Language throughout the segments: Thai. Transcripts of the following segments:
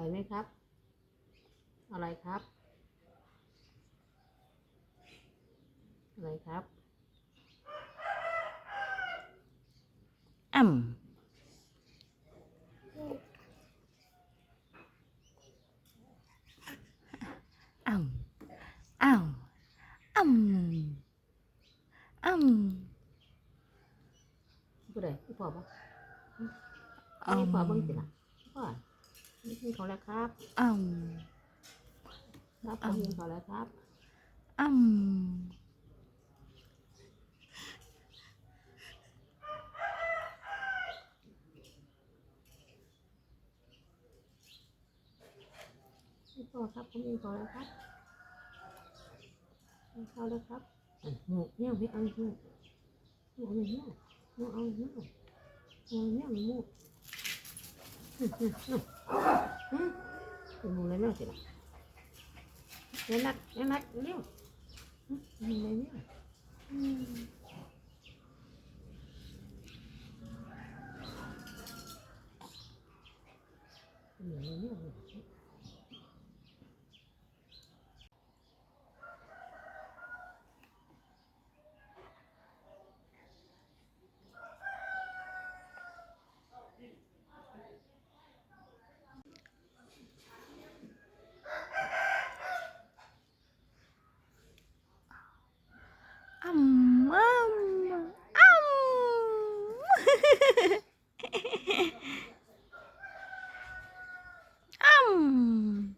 ร่อยไหมครับ อะไรครับ อะไรครับ อ่ำอ่ำอ่ำอ่ำอ่ำผู้ใดผู้พ่อปะอ่ผู้พ่อเบิ่งสิล่ะพ่อ นี่คือเขาแล้วครับอ่ครับผมกินเขาแล้วครับำอ่ำพี่พ่อครับผมกินเขาแล้วครับกินเขาแล้วครับอะหมูเนี่ยไม่เอาหมูหมูเอาเนี่ยหมูเอาเนี่ยหมูเอาเนี่ยหมูอืมอืมอืมอืมเป็นห มูเลยแม่สิล่ะเดี๋ยวนักเดี๋ยวนักเร็วมหมูเลยเนี่ยอืม เหนื่อยเนี่ยเหนื่อย อ่ำอ่ำอ่ำอ่ำ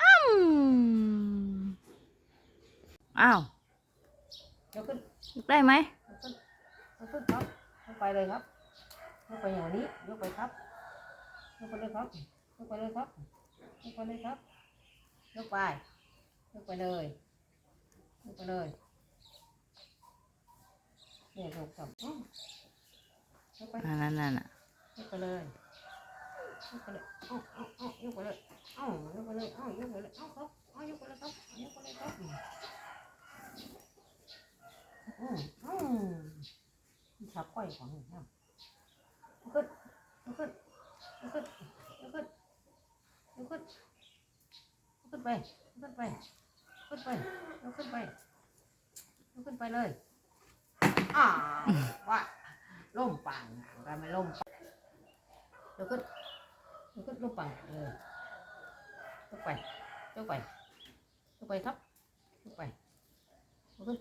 อ่ำ อ้าว ยกขึ้นได้ไหม ยกขึ้นยกขึ้นครับยกไปเลยครับยกไปอย่างนี้ยกไปครับยกไปเลยครับยกไปเลยครับยกไปเลยครับยกไปยกไปเลยยกไปเลยเนี่ยยกจับอ้าวยกไปนั่นนั่นนั่นน่ะยกไปเลยยกไปเลยเอ้าเอ้าเอ้ายกไปเลยเอ้ายกไปเลยเอ้ายกไปเลยเอ้าครับเอ้ายกไปเลยครับเอายกไปเลยครับอืมอืมชับก้ อยของหนูนะยกขึ้นยกขึ้นยกขึ้นยกขึ้นยกขึ้นยกขึ้นไปยกขึ้นไปยกขึ้นไปยกขึ้นไปยกขึ้นไปเลยอ้าวว่าล่มปังอะเราไม่ล่มปังยกขึ้นยกขึ้นล่มปังเลยยกไปยกไปยกไปครับยกไปยกขึ้น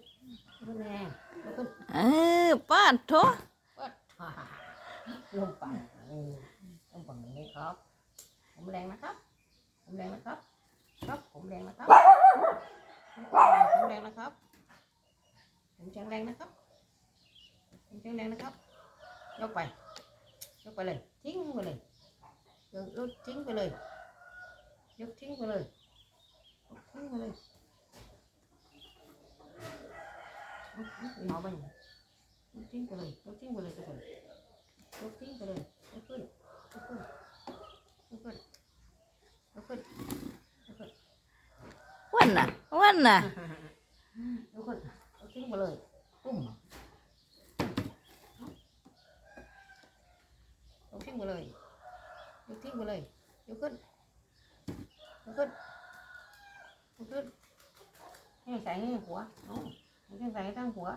ยกขึ้นแรงยกขึ้นเออป้าโถ ลมปังอืมลมปังอย่างนี้ครับ ผมแรงนะครับ ผมแรงนะครับ ครับผมแรงนะครับ ผมแรงนะครับ ผมแข็งแรงนะครับ ผมแข็งแรงนะครับ ยกไป ยกไปเลย ทิ้งไปเลยยกยกทิ้งไปเลย ยกทิ้งไปเลยยกทิ้งไปเลยยกทิ้งเอาไปยก ทิ้งไปเลยยกทิ้งไปเลยทุกคนยกทิ้งไปเลยยกขึ้นยกขึ้นยกขึ้นยกขึ้นยกขึ้นวันน่ะวันน่ะยกขึ้นยกทิ้งไปเลยปุ้มยกทิ้งไปเลยยกทิ้งไปเลยยกขึ้นยกขึ้นยกขึ้นให้ใส่ให้หัวเอาให้ใส่ให้ตั้งหัว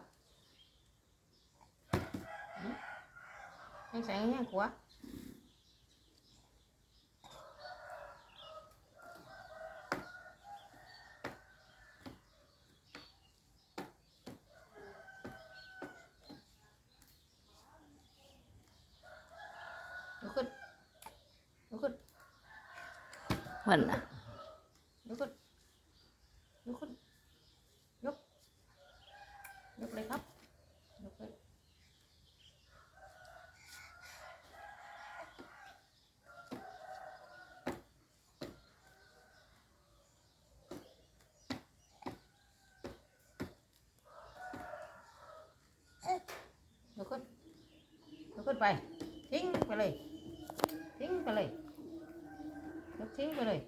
อืม ให้ใส่ให้หัวยกขึ้นยกขึ้น วันน่ะ ยกขึ้นยกขึ้นยก ยกเลยครับ ยกเลยยกขึ้นยกขึ้ นไป ทิ้งไปเลย ทิ้งไปเลยทิ้งไปเลย